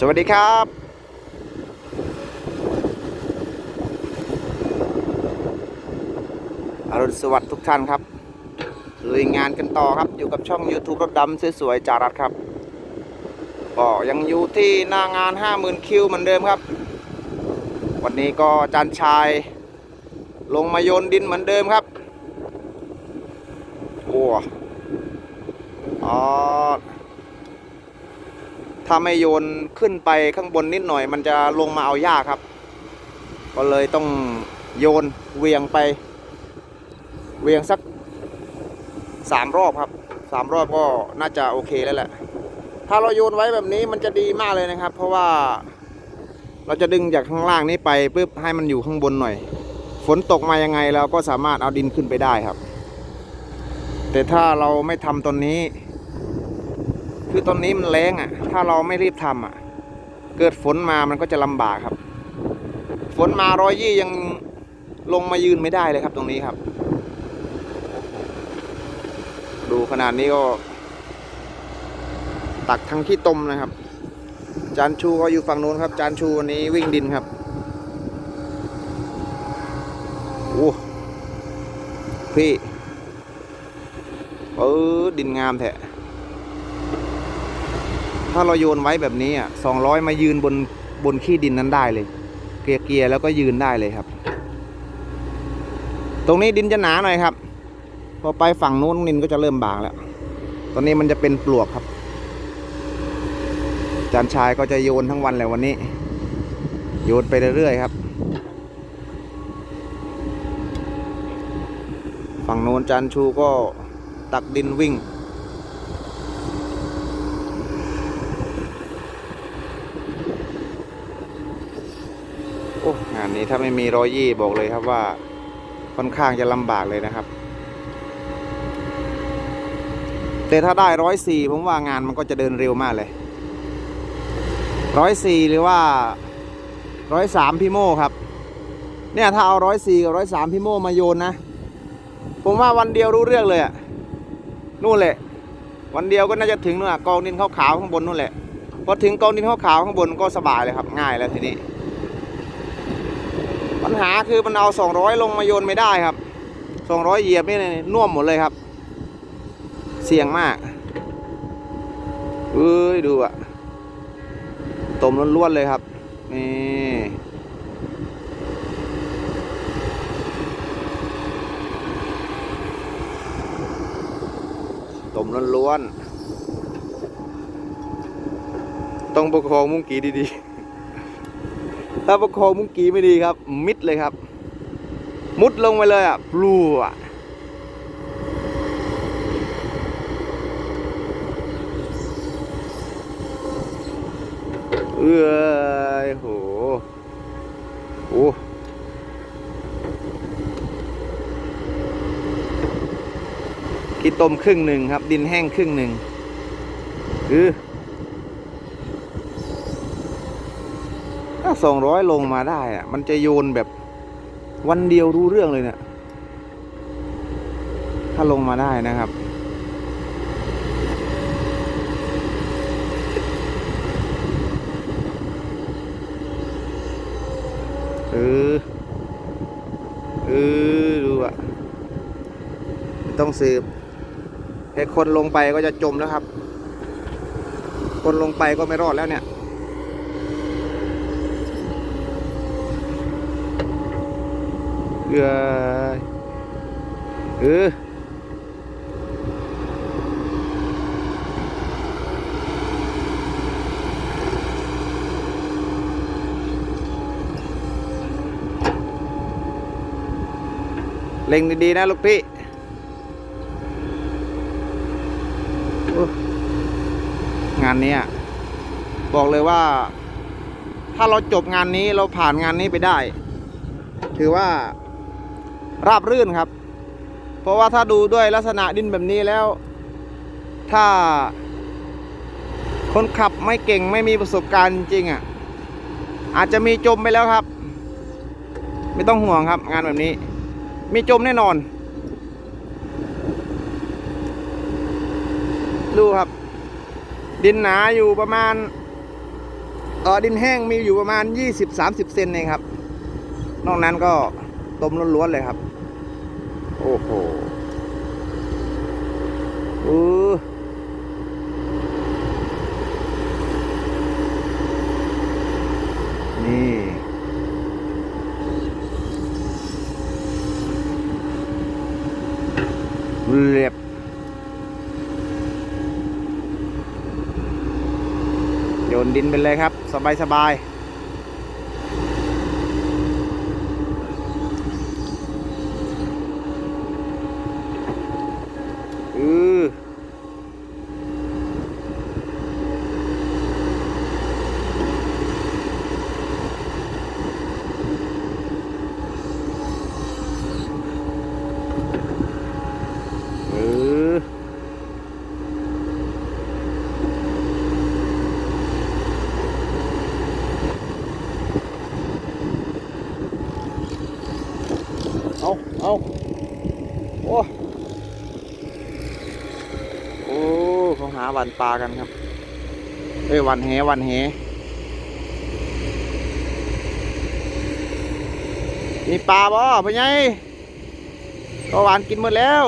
สวัสดีครับ อรุณสวัสดิ์ทุกท่านครับลุยงานกันต่อครับ อยู่กับช่อง YouTube รถดำสวยๆจารัดครับ ก็ยังอยู่ที่หน้างาน 50,000 คิวเหมือนเดิมครับ วันนี้ก็จานชายลงมาโยนดินเหมือนเดิมครับโอ้อ๋อ ถ้าไม่โยนขึ้นไปข้างบนนิดหน่อย มันจะลงมาเอายากครับ ก็เลยต้องโยนเวียงไป เวียงสักสามรอบครับสามรอบก็น่าจะโอเคแล้วแหละ ถ้าเราโยนไว้แบบนี้มันจะดีมากเลยนะครับ เพราะว่าเราจะดึงจากข้างล่างนี้ไปปุ๊บให้มันอยู่ข้างบนหน่อย ฝนตกมายังไงเราก็สามารถเอาดินขึ้นไปได้ครับ แต่ถ้าเราไม่ทำตอนนี้ คือตอนนี้มันแรงอะ ถ้าเราไม่รีบทำอะ เกิดฝนมามันก็จะลำบากครับ ฝนมาร้อยยี่ยังลงมายืนไม่ได้เลยครับตรงนี้ครับ ดูขนาดนี้ก็ ตักทั้งขี้ตมนะครับ จานชูก็อยู่ฝั่งนู้นครับ จานชูวันนี้วิ่งดินครับโอ้พี่เออดินงามแท้ ถ้าเราโยนไว้แบบนี้อะสองร้อยมายืนบนบนขี้ดินนั้นได้เลย เกลียเกียร์แล้วก็ยืนได้เลยครับ ตรงนี้ดินจะหนาหน่อยครับ พอไปฝั่งนู้นดินก็จะเริ่มบางแล้ว ตอนนี้มันจะเป็นปลวกครับ จานชายก็จะโยนทั้งวันเลยวันนี้ โยนไปเรื่อยๆครับ ฝั่งโน้นจานชูก็ตักดินวิ่ง โอ้งา นี้ถ้าไม่มีรอยยี่บอกเลยครับว่าค่อนข้างจะลำบากเลยนะครับ แต่ถ้าได้ร้อยสี่ผมว่างานมันก็จะเดินเร็วมากเลยร้อยสี่หรือว่าร้อยสามพี่โม่ครับ เนี่ยถ้าเอาร้อยสี่กับร้อยสามพี่โม่มาโยนนะ ผมว่าวันเดียวรู้เรื่องเลยอะนู่นแหละ วันเดียวก็น่าจะถึงนู่นอะกองดินขาวๆข้างบนนู่นแหละพอถึงกองดินขาวๆข้างบนก็สบายเลยครับ ง่ายแล้วทีนี้ ญหาคือมันเอา 200 ลงมาโยนไม่ได้ครับ 200 เหยียบนี่น่วมหมดเลยครับ เสี่ยงมากเอ้ยดูอะตมล้วนๆเลยครับนี่ตมล้วนๆต้องประคองมุ้งกีดีๆ ถ้าประคองมุ้งกีไม่ดีครับ มิดเลยครับ มุดลงไปเลยอะปลูอะเอ้ยโหโอ้ขี้ต้มครึ่งหนึ่งครับ ดินแห้งครึ่งหนึ่งคือ ถ้า สองร้อยลงมาได้อะมันจะโยนแบบวันเดียวรู้เรื่องเลยเนี่ยถ้าลงมาได้นะครับ เออ เออ ดูอะต้องสืบแค่คนลงไปก็จะจมแล้วครับ คนลงไปก็ไม่รอดแล้วเนี่ย เออเออเล็งดีๆนะลูกพี่งานนี้อะบอกเลยว่า ถ้าเราจบงานนี้เราผ่านงานนี้ไปได้ ถือว่า ราบรื่นครับ เพราะว่าถ้าดูด้วยลักษณะดินแบบนี้แล้ว ถ้า คนขับไม่เก่งไม่มีประสบการณ์จริงอะ อาจจะมีจมไปแล้วครับ ไม่ต้องห่วงครับ งานแบบนี้ มีจมแน่นอน ดูครับ ดินหนาอยู่ประมาณเออดินแห้งมีอยู่ประมาณ 20-30 เซนเองครับ นอกนั้นก็ ต้มล้วนๆเลยครับ โอ้โหเออนี่เรียบโยนดินไปเลยครับ สบายสบายอือเออ เอาเอาโอ้ โอ้เขาหา วันปลากันครับเอ้ยวันแหวันแหมีปลาบ่พ่อใหญ่ก็หวานกินหมดแล้ว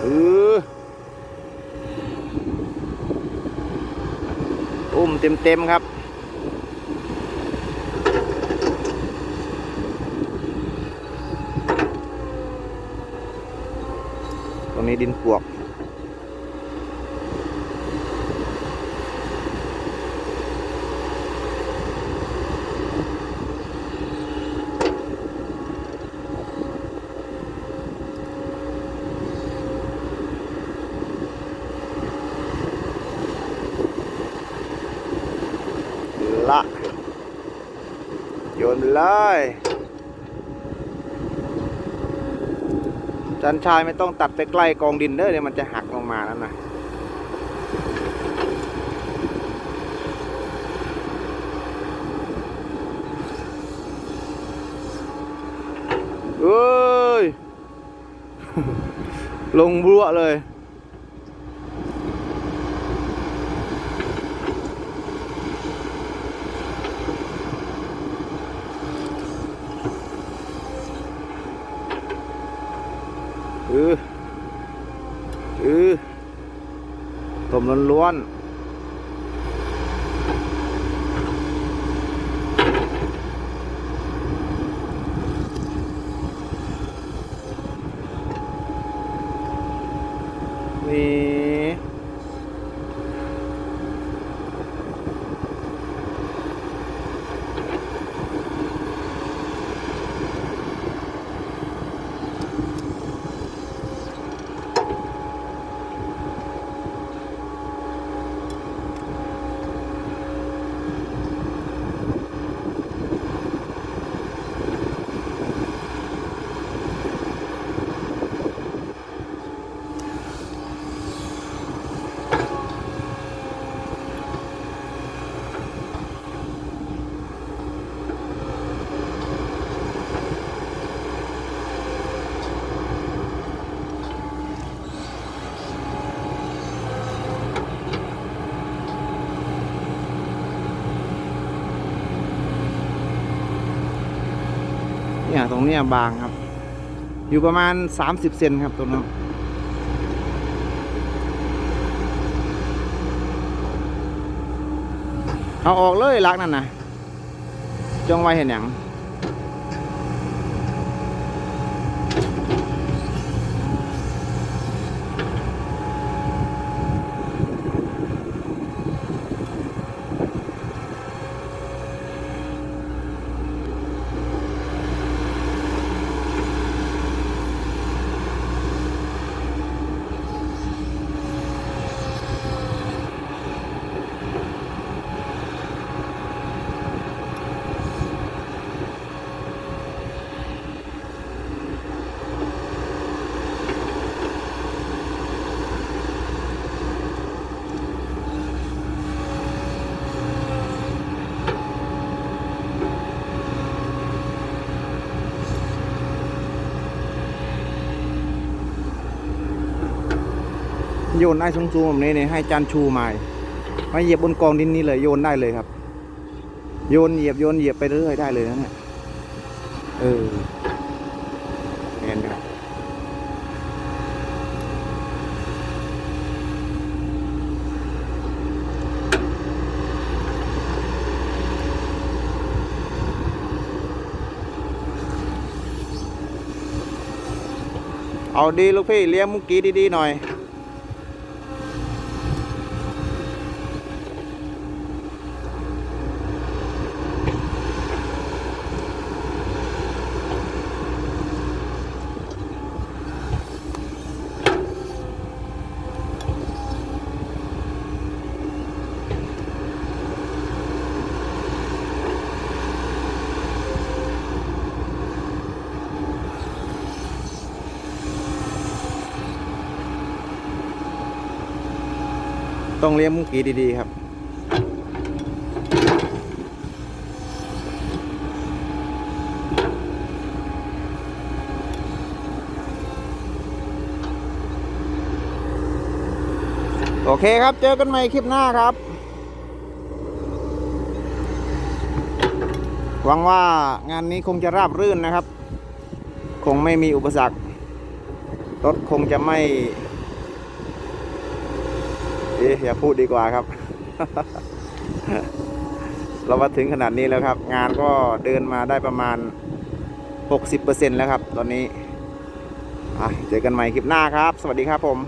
เออ อุ้มเต็มๆครับ ตรงนี้ดินปวก ละโยนไป เลย จันชายไม่ต้องตัดไปใกล้กองดินเด้อเดี๋ยวมันจะหักลงมานั่นนะเอ้ย ลงบัวเลย เออเออต้ มล้วนๆนี่เนี่ยต รงเนี้ยบางครับ อยู่ประมาณ 30 เซนครับตรงนั้นเอาออกเลยลักนั่นนะจงไว้เห็นอย่าง โยนได้สูงๆแบบนี้เนี่ยให้จานชูมามาเหยียบบนกองดินนี้เลยโยนได้เลยครับ โยนเหยียบโยนเหยียบไปเรื่อยได้เลยนะเนี่ยเออเห็นไหมครับเอาดีลูกพี่เลี้ยงมุกกี้ดีๆหน่อย ต้องเลี้ยงมุกกี้ดีๆครับ โอเคครับ เจอกันใหม่คลิปหน้าครับ หวังว่างานนี้คงจะราบรื่นนะครับ คงไม่มีอุปสรรครถคงจะไม่ เอ๊ะอย่าพูดดีกว่าครับ เรามาถึงขนาดนี้แล้วครับ งานก็เดินมาได้ประมาณ 60%แล้วครับ ตอนนี้เจอกันใหม่คลิปหน้าครับ สวัสดีครับผม